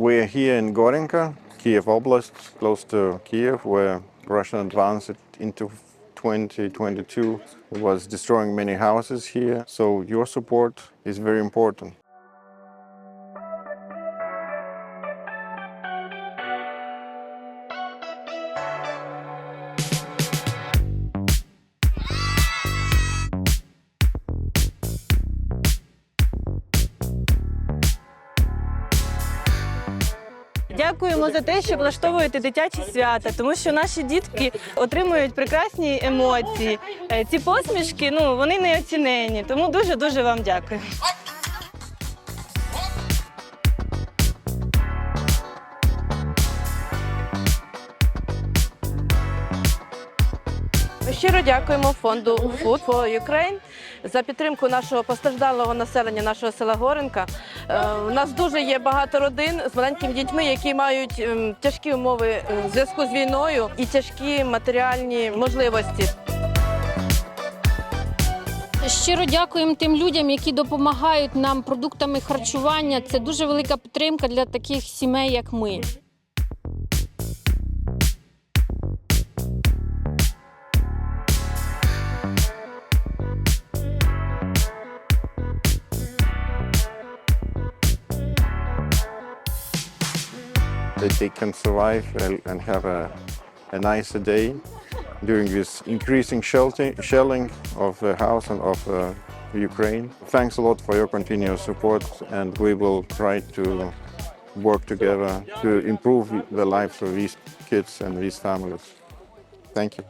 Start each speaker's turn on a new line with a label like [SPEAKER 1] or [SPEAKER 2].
[SPEAKER 1] We're here in Gorenka, Kiev Oblast, close to Kiev, where Russia advanced into 2022. Was destroying many houses here. So your support is very important.
[SPEAKER 2] Дякуємо за те, що влаштовуєте дитячі свята, тому що наші дітки отримують прекрасні емоції. Е, Ці посмішки, ну вони неоцінені. Тому дуже дуже вам дякую.
[SPEAKER 3] Щиро дякуємо фонду Food for Ukraine за підтримку нашого постраждалого населення, нашого села Горенка. Е, У нас дуже є багато родин з маленькими дітьми, які мають ем, тяжкі умови е, в зв'язку з війною і тяжкі матеріальні можливості.
[SPEAKER 4] Щиро дякуємо тим людям, які допомагають нам продуктами харчування. Це дуже велика підтримка для таких сімей, як ми.
[SPEAKER 1] That they can survive and- have a, a nicer day during this increasing shelling of the house and of uh, Ukraine. Thanks a lot for your continuous support, and we will try to work together to improve the lives of these kids and these families. Thank you.